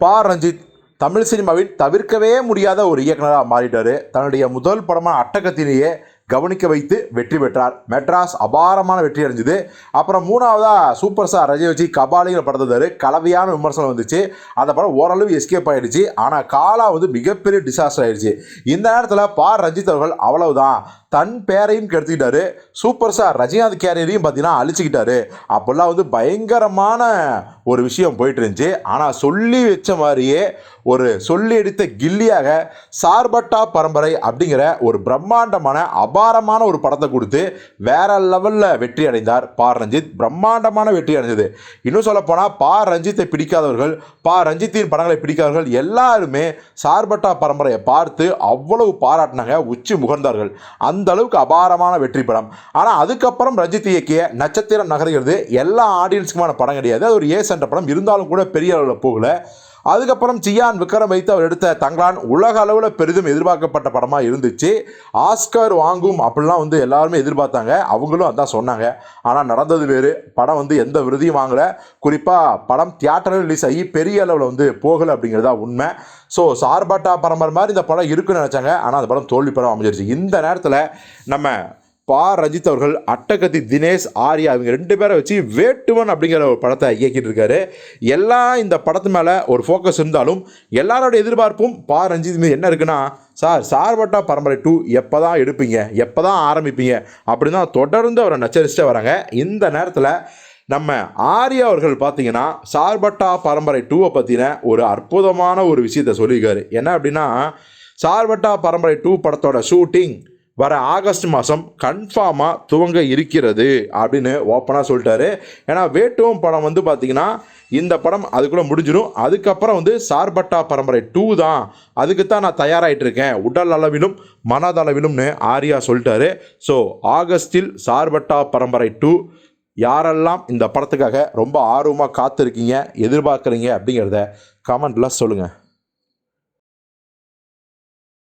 பா ரஞ்சித் தமிழ் சினிமாவில் தவிர்க்கவே முடியாத ஒரு இயக்குனராக மாறிட்டார். தன்னுடைய முதல் படமான அட்டகத்திலேயே கவனிக்க வைத்து வெற்றி பெற்றார். மெட்ராஸ் அபாரமான வெற்றி அடைஞ்சது. அப்புறம் மூணாவதாக சூப்பர் ஸ்டார் ரஜினி வச்சு கபாலிங்கிற படத்தை கலவையான விமர்சனம் வந்துச்சு. அந்த படம் ஓரளவு எஸ்கேப் ஆகிடுச்சு ஆனால் காலா வந்து மிகப்பெரிய டிசாஸ்டர் ஆயிடுச்சு. இந்த நேரத்தில் பா. ரஞ்சித் அவர்கள் அவ்வளவுதான். தன் பேரையும் கெடுத்துக்கிட்டாரு. சூப்பர் ஸ்டார் ரஜினிகாந்த் கேரியரையும் பார்த்தீங்கன்னா அழிச்சுக்கிட்டாரு. அப்போல்லாம் வந்து பயங்கரமான ஒரு விஷயம் போயிட்டு இருந்துச்சு ஆனால் சொல்லி வச்ச மாதிரியே ஒரு சொல்லி எடுத்த கில்லியாக சார்பட்டா பரம்பரை அப்படிங்கிற ஒரு பிரம்மாண்டமான அபாரமான ஒரு படத்தை கொடுத்து வேற லெவலில் வெற்றி அடைந்தார் பா. ரஞ்சித். பிரம்மாண்டமான வெற்றி அடைஞ்சது. இன்னும் சொல்லப்போனால் பா. ரஞ்சித்தை பிடிக்காதவர்கள் பா. ரஞ்சித்தின் படங்களை பிடிக்காதவர்கள் எல்லாருமே சார்பட்டா பரம்பரையை பார்த்து அவ்வளவு பாராட்டினாங்க உச்சி முகர்ந்தார்கள். அந்த அளவுக்கு அபாரமான வெற்றி படம். ஆனால் அதுக்கப்புறம் ரஞ்சித் இயக்கிய நட்சத்திரம் நகர்கிறது எல்லா ஆடியன்ஸுக்குமான படம் கிடையாது. அது ஒரு ஏ என்ற படம். இருந்தாலும் கூட பெரிய அளவில் போகல. அதுக்கப்புறம் சியான் விக்ரம் வைத்து அவர் எடுத்த தங்களான் உலக அளவில் பெரிதும் எதிர்பார்க்கப்பட்ட படமாக இருந்துச்சு. ஆஸ்கர் வாங்கும் அப்படிலாம் வந்து எல்லாருமே எதிர்பார்த்தாங்க. அவங்களும் அதான் சொன்னாங்க. ஆனால் நடந்தது வேறு. படம் வந்து எந்த விருதியும் வாங்கலை. குறிப்பாக படம் தியேட்டரில் ரிலீஸ் ஆகி பெரிய அளவில் வந்து போகலை அப்படிங்கிறதா உண்மை. ஸோ சார்பாட்டா பரம்பரை மாதிரி இந்த படம் இருக்குன்னு நினச்சாங்க. ஆனால் அந்த படம் தோல்வி படம் அமைஞ்சிருச்சு. இந்த நேரத்தில் நம்ம பா ரஜித் அவர்கள் அட்டகத்தி தினேஷ் ஆர்யா இவங்க ரெண்டு பேரை வச்சு வேட்டுவன் அப்படிங்கிற ஒரு படத்தை இயக்கிட்டு இருக்காரு. எல்லாம் இந்த படத்து மேலே ஒரு ஃபோக்கஸ் இருந்தாலும் எல்லாரோட எதிர்பார்ப்பும் பா ரஞ்சித் மீது என்ன இருக்குன்னா சார் சார்பட்டா பரம்பரை டூ எப்போ தான் எடுப்பீங்க? எப்போ தான் ஆரம்பிப்பீங்க? அப்படின்னு தான் தொடர்ந்து அவரை நச்சரிச்சுட்டே வராங்க. இந்த நேரத்தில் நம்ம ஆர்யா அவர்கள் பார்த்தீங்கன்னா சார்பட்டா பரம்பரை டூவை பற்றின ஒரு அற்புதமான ஒரு விஷயத்தை சொல்லியிருக்காரு. என்ன அப்படின்னா சார்பட்டா பரம்பரை டூ படத்தோட ஷூட்டிங் வர ஆகஸ்ட் மாதம் கன்ஃபார்மாக துவங்க இருக்கிறது அப்படின்னு ஓப்பனாக சொல்லிட்டாரு. ஏன்னா வேட்டுவம் படம் வந்து பார்த்திங்கன்னா இந்த படம் அதுக்குள்ளே முடிஞ்சிடும். அதுக்கப்புறம் வந்து சார்பட்டா பரம்பரை டூ தான். அதுக்கு தான் நான் தயாராகிட்டு இருக்கேன். உடல் அளவிலும் மனதளவிலும்னு ஆர்யா சொல்லிட்டாரு. ஸோ ஆகஸ்டில் சார்பட்டா பரம்பரை டூ யாரெல்லாம் இந்த படத்துக்காக ரொம்ப ஆர்வமாக காத்திருக்கீங்க எதிர்பார்க்குறீங்க அப்படிங்கிறத கமெண்ட்டில் சொல்லுங்கள்